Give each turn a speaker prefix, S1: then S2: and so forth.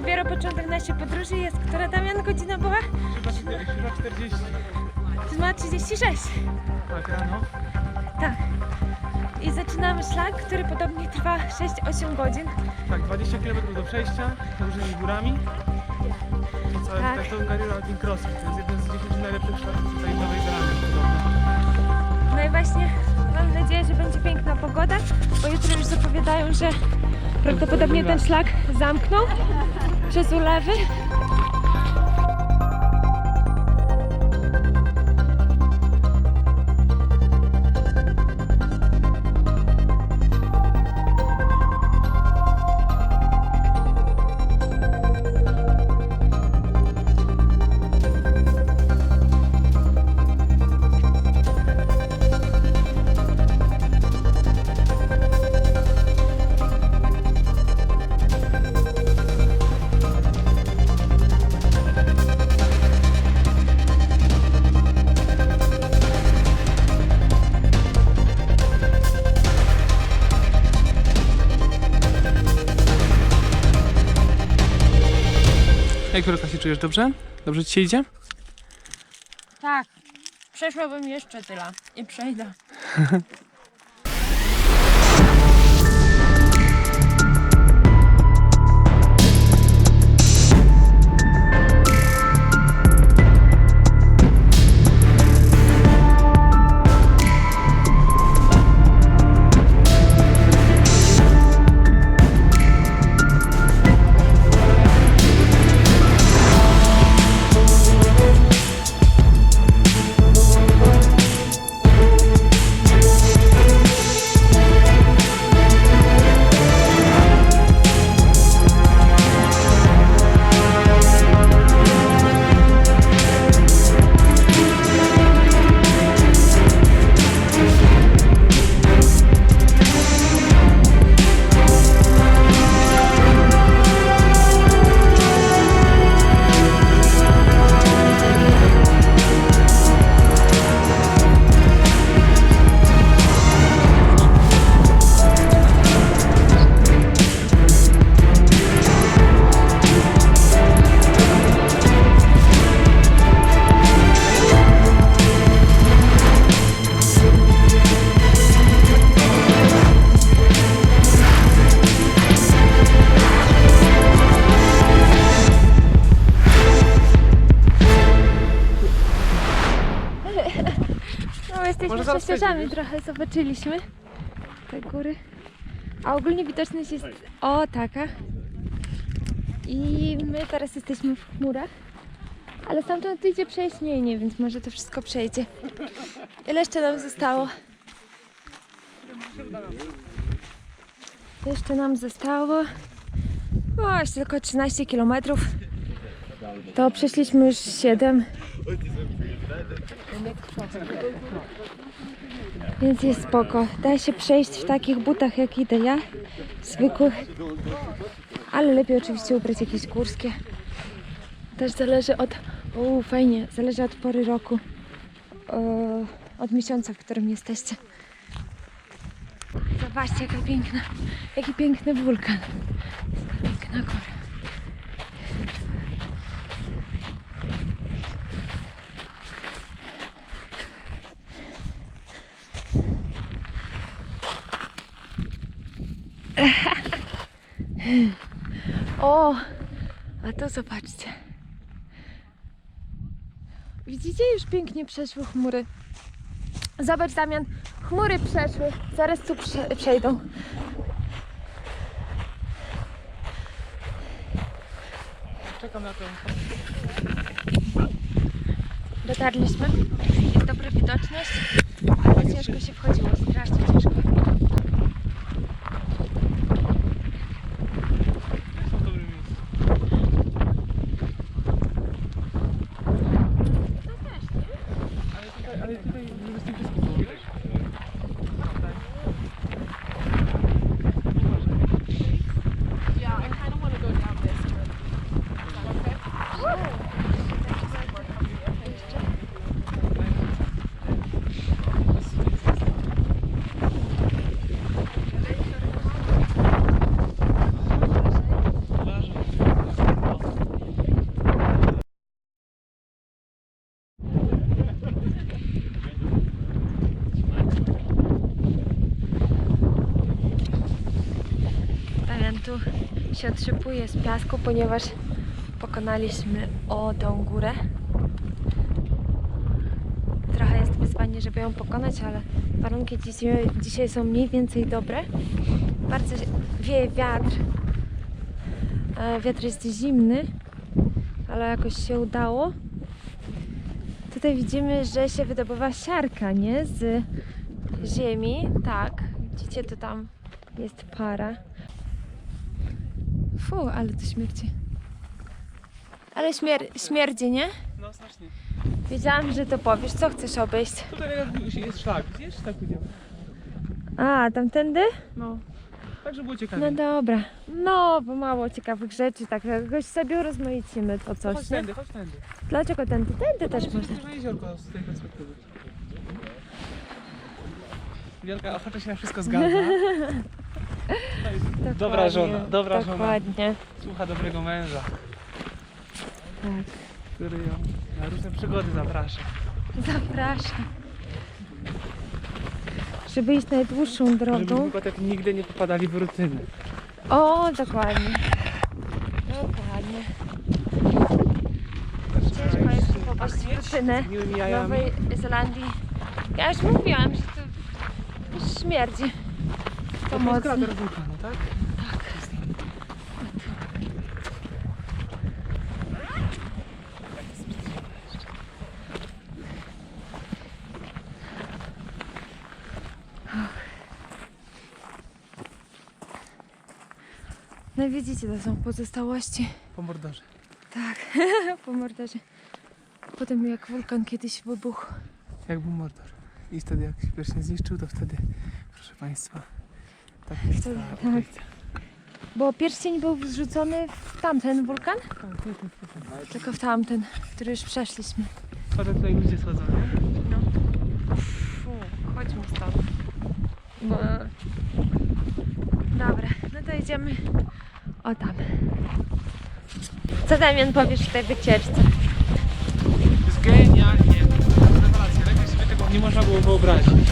S1: dopiero początek naszej podróży jest. Która Damian godzina była?
S2: Chyba, czter- chyba 40.
S1: Ma 36.
S2: Tak, rano.
S1: Tak. I zaczynamy szlak, który podobnie trwa 6-8 godzin.
S2: Tak, 20 km do przejścia, różnymi górami. Cały
S1: Tak.
S2: tak. to Garilla King Crossing. To jest jeden z 10 najlepszych szlaków tutaj w Nowej Zelandii.
S1: No i właśnie mam nadzieję, że będzie piękna pogoda, bo jutro już zapowiadają, że prawdopodobnie ten szlak zamkną przez ulewy.
S2: Jak Wielka się czujesz dobrze? Dobrze ci się idzie?
S1: Tak, przeszłabym jeszcze tyle i przejdę.
S2: Przejdziemy,
S1: trochę, zobaczyliśmy te góry. A ogólnie widoczność jest o taka. I my teraz jesteśmy w chmurach. Ale stamtąd idzie przejść nie, nie, więc może to wszystko przejdzie. Ile jeszcze nam zostało? Jeszcze nam zostało jeszcze tylko 13 km. To przeszliśmy już 7. Więc jest spoko. Da się przejść w takich butach jak idę ja, zwykłych. Ale lepiej oczywiście ubrać jakieś górskie. Też zależy od. O, fajnie, zależy od pory roku. O, od miesiąca, w którym jesteście. Zobaczcie, jaka piękna, jaki piękny wulkan. Piękna góra. O, a to zobaczcie. Widzicie, już pięknie przeszły chmury. Zobacz, Damian, chmury przeszły. Zaraz tu prze przejdą.
S2: Czekam na to.
S1: Dotarliśmy. Jest dobra widoczność, ale ciężko się wchodziło, strasznie ciężko.
S2: Są w dobrym miejscu. Ale tutaj, ale tutaj żeby z tym wszystkim było widać.
S3: Yeah, I kind of want to go down this road. Is that okay?
S1: Się otrzypuje z piasku, ponieważ pokonaliśmy o tą górę. Trochę jest wyzwanie, żeby ją pokonać, ale warunki dzisiaj, dzisiaj są mniej więcej dobre. Bardzo wieje wiatr. E, Wiatr jest zimny, ale jakoś się udało. Tutaj widzimy, że się wydobywa siarka, nie? Z ziemi. Tak, widzicie, to tam jest para. Fu, ale to śmierdzi. Ale śmier- śmierdzi, nie?
S2: No strasznie.
S1: Wiedziałam, że to powiesz. Co chcesz obejść?
S2: Tutaj jest szlak, widzisz? Tak pójdziemy.
S1: A, tamtędy?
S2: No. Tak, żeby było ciekawie.
S1: No dobra. No, bo mało ciekawych rzeczy, tak jakoś sobie urozmaicimy to coś,
S2: chodź
S1: nie?
S2: tędy, chodź tędy.
S1: Dlaczego tędy? Tędy też
S2: Tam jest
S1: można.
S2: duże jeziorko z tej perspektywy. Wielka ochota się na wszystko zgadza. Dobra żona, dobra żona.
S1: Dokładnie.
S2: Słucha dobrego męża,
S1: Tak.
S2: który ją na różne przygody zaprasza.
S1: Zapraszam. Żeby iść najdłuższą
S2: Żeby
S1: drogą.
S2: wypadek nigdy nie popadali w rutynę.
S1: O, dokładnie. Dokładnie. Ciężko jest popaść w rutynę
S2: Z miłymi
S1: w
S2: jajami.
S1: Nowej Zelandii. Ja już mówiłam, że to śmierdzi. To
S2: To jest wulkanu, tak?
S1: No widzicie, to są pozostałości.
S2: Po mordorze.
S1: Tak, po morderze. Potem jak wulkan kiedyś wybuchł.
S2: Jak był mordor. I wtedy jak się pierwszy zniszczył, to wtedy, proszę Państwa, tak jest
S1: Wtedy,
S2: ta
S1: tak.
S2: okolica.
S1: Bo pierścień był wrzucony w tamten wulkan?
S2: Tak, tu.
S1: Tylko w tamten, który już przeszliśmy.
S2: Jak tutaj ludzie schodzą, nie?
S1: Fu, chodźmy stąd. Bo... Dobra, no to idziemy o tam. Co Damian powiesz w tej wycieczce?
S2: Jest genialnie. Rewelacja. Lepiej sobie tego nie można było wyobrazić.